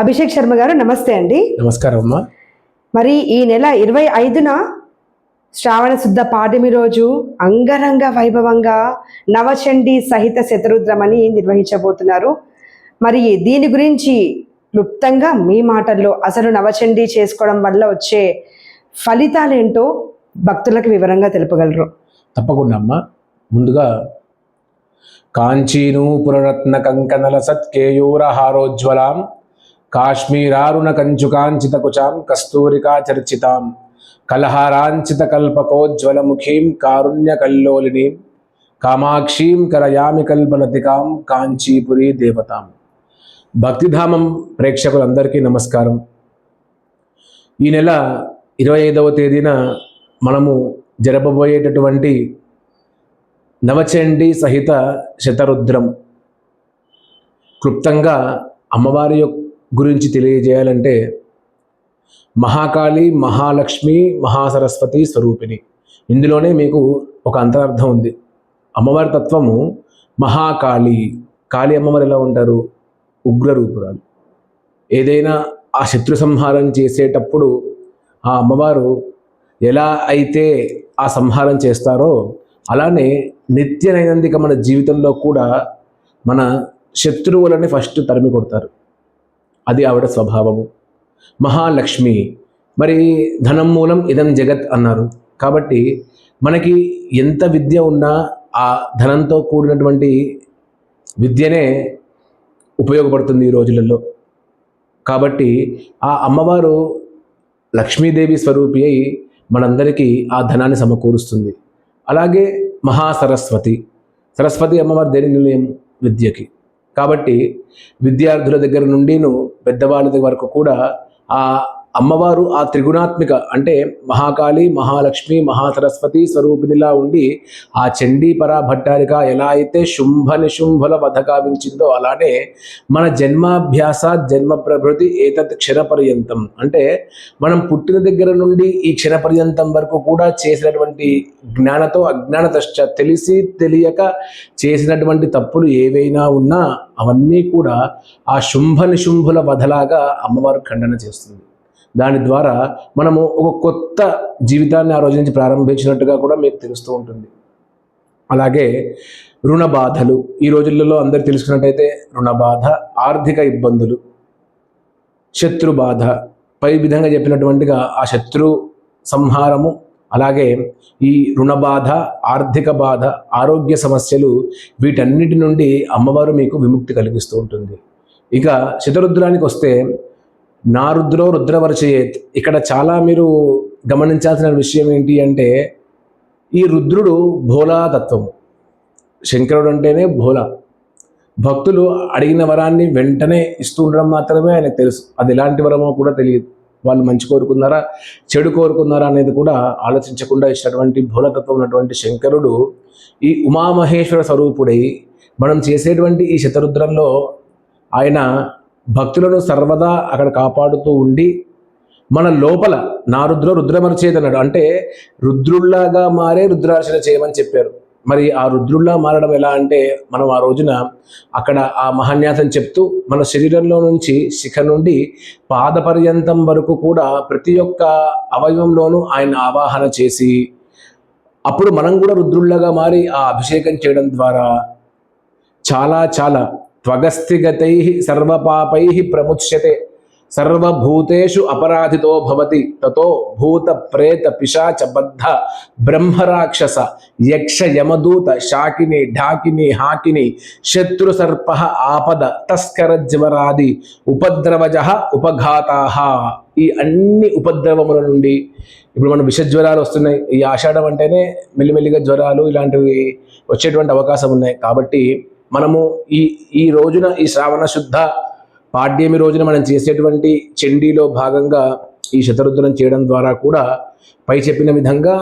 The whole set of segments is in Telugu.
అభిషేక్ శర్మ గారు నమస్తే అండి. నమస్కారం అమ్మా. మరి ఈ నెల ఇరవై ఐదున శ్రావణ శుద్ధ పాడ్యమి రోజు అంగరంగ వైభవంగా నవచండి సహిత శతరుద్రమని నిర్వహించబోతున్నారు. మరి దీని గురించి క్లుప్తంగా మీ మాటల్లో అసలు నవచండి చేసుకోవడం వల్ల వచ్చే ఫలితాలేంటో భక్తులకు వివరంగా తెలుపగలరు. తప్పకుండా అమ్మా. ముందుగా కాంచీనూపురరత్న కంకనల సత్కేయూర హారోజ్వలాం కాశ్మీరారుణ కంచుకాంచిత కుచాం కస్తూరికా చర్చితాం కలహారాంచిత కల్పకోజ్వలముఖీం కారుణ్యకల్లోలినీం కామాక్షీం కరయామి కల్పలతికాం కాంచీపురి దేవతాం. భక్తిధామం ప్రేక్షకులందరికీ నమస్కారం. ఈ నెల ఇరవై ఐదవ తేదీన మనము జరపబోయేటటువంటి నవచండి సహిత శతరుద్రం. క్లుప్తంగా అమ్మవారి యొక్క గురించి తెలియజేయాలంటే మహాకాళి మహాలక్ష్మి మహాసరస్వతి స్వరూపిణి. ఇందులోనే మీకు ఒక అంతరార్థం ఉంది. అమ్మవారి తత్వము మహాకాళి. కాళీ అమ్మవారు ఎలా ఉంటారు? ఉగ్రరూపురాలు. ఏదైనా ఆ శత్రు సంహారం చేసేటప్పుడు ఆ అమ్మవారు ఎలా అయితే ఆ సంహారం చేస్తారో అలానే నిత్య నైనందిక మన జీవితంలో కూడా మన శత్రువులని ఫస్ట్ తరిమి కొడతారు. అది ఆవిడ స్వభావము. మహాలక్ష్మి మరి ధనం మూలం ఇదం జగత్ అన్నారు. కాబట్టి మనకి ఎంత విద్య ఉన్నా ఆ ధనంతో కూడినటువంటి విద్యనే ఉపయోగపడుతుంది ఈ రోజులలో. కాబట్టి ఆ అమ్మవారు లక్ష్మీదేవి స్వరూపి అయి మనందరికీ ఆ ధనాన్ని సమకూరుస్తుంది. అలాగే మహాసరస్వతి. సరస్వతి అమ్మవారి దేని నిలయం విద్యకి. కాబట్టి విద్యార్థుల దగ్గర నుండిను పెద్దవాళ్ళ దగ్గర వరకు కూడా ఆ అమ్మవారు ఆ త్రిగుణాత్మిక అంటే మహాకాళి మహాలక్ష్మి మహాసరస్వతి స్వరూపినిలా ఉండి ఆ చండీపర భట్టారిక ఎలా అయితే శుంభ నిశుంభల వధ కావించిందో అలానే మన జన్మాభ్యాస జన్మ ప్రభృతి ఏతత్ క్షణపర్యంతం. అంటే మనం పుట్టిన దగ్గర నుండి ఈ క్షణపర్యంతం వరకు కూడా చేసినటువంటి జ్ఞానతో అజ్ఞానతశ్చ తెలిసి తెలియక చేసినటువంటి తప్పులు ఏవైనా ఉన్నా అవన్నీ కూడా ఆ శుంభ నిశుంభుల వధలాగా అమ్మవారు ఖండన చేస్తుంది. దాని ద్వారా మనము ఒక కొత్త జీవితాన్ని ఆ రోజు నుంచి ప్రారంభించినట్టుగా కూడా మీకు తెలుస్తూ ఉంటుంది. అలాగే రుణ బాధలు ఈ రోజులలో అందరు తెలుసుకున్నట్టయితే రుణ బాధ ఆర్థిక ఇబ్బందులు శత్రు బాధ పై విధంగా చెప్పినటువంటిగా ఆ శత్రు సంహారము అలాగే ఈ రుణ బాధ ఆర్థిక బాధ ఆరోగ్య సమస్యలు వీటన్నిటి నుండి అమ్మవారు మీకు విముక్తి కలిగిస్తూ ఉంటుంది. ఇక శతరుద్రానికి వస్తే నా రుద్రో రుద్రవరచయేత్ ఇక్కడ చాలా మీరు గమనించాల్సిన విషయం ఏంటి అంటే ఈ రుద్రుడు భోలా తత్వం శంకరుడు అంటేనే భోలా. భక్తులు అడిగిన వరాన్ని వెంటనే ఇస్తూ ఉండడం మాత్రమే ఆయనకు తెలుసు. అది ఎలాంటి వరమో కూడా తెలియదు. వాళ్ళు మంచి కోరుకున్నారా చెడు కోరుకున్నారా అనేది కూడా ఆలోచించకుండా ఇచ్చినటువంటి భోలతత్వం ఉన్నటువంటి శంకరుడు ఈ ఉమామహేశ్వర స్వరూపుడై మనం చేసేటువంటి ఈ శతరుద్రంలో ఆయన భక్తులను సర్వదా అక్కడ కాపాడుతూ ఉండి మన లోపల నా రుద్ర రుద్రమరిచేదన్నాడు. అంటే రుద్రుల్లాగా మారే రుద్రార్చన చేయమని చెప్పారు. మరి ఆ రుద్రుల్లా మారడం ఎలా అంటే మనం ఆ రోజున అక్కడ ఆ మహాన్యాసం చెప్తూ మన శరీరంలో నుంచి శిఖ నుండి పాద పర్యంతం వరకు కూడా ప్రతి ఒక్క అవయవంలోనూ ఆయన ఆవాహన చేసి అప్పుడు మనం కూడా రుద్రుల్లాగా మారి ఆ అభిషేకం చేయడం ద్వారా చాలా చాలా త్వగస్థిగతై సర్వపాపై ప్రముచ్యతే. సర్వభూతేషు అపరాధితో భవతి. తతో భూత ప్రేత పిశాచ బద్ధ బ్రహ్మరాక్షస యక్ష యమదూత శాకిని ఢాకిని హాకిని శత్రు సర్ప ఆపద తస్కర జ్వరాది ఉపద్రవజ ఉపఘాతా. ఈ అన్ని ఉపద్రవముల నుండి ఇప్పుడు మన విష జ్వరాలు వస్తున్నాయి. ఈ ఆషాఢం అంటేనే మెల్లిమెల్లిగా జ్వరాలు ఇలాంటివి వచ్చేటువంటి అవకాశం ఉన్నాయి. కాబట్టి మనము ఈ ఈ రోజున ఈ శ్రావణ శుద్ధ పాడ్యమి రోజున మనం చేసేటువంటి చండీలో భాగంగా ఈ శతరుద్రం చేయడం ద్వారా కూడా పై చెప్పిన విధంగా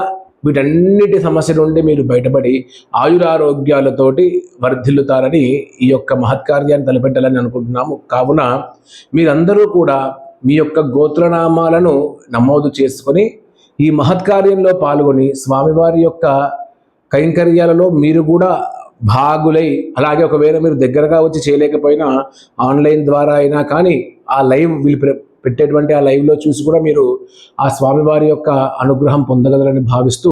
వీటన్నిటి సమస్య నుండి మీరు బయటపడి ఆయురారోగ్యాలతోటి వర్ధిల్లుతారని ఈ యొక్క మహత్కార్యాన్ని తలపెట్టాలని అనుకుంటున్నాము. కావున మీరందరూ కూడా మీ యొక్క గోత్రనామాలను నమోదు చేసుకొని ఈ మహత్కార్యంలో పాల్గొని స్వామివారి యొక్క కైంకర్యాలలో మీరు కూడా భాగులై అలాగే ఒకవేళ మీరు దగ్గరగా వచ్చి చేయలేకపోయినా ఆన్లైన్ ద్వారా అయినా కానీ ఆ లైవ్ వీళ్ళు పె- పెట్టేటువంటి ఆ లైవ్లో చూసి కూడా మీరు ఆ స్వామివారి యొక్క అనుగ్రహం పొందగలరని భావిస్తూ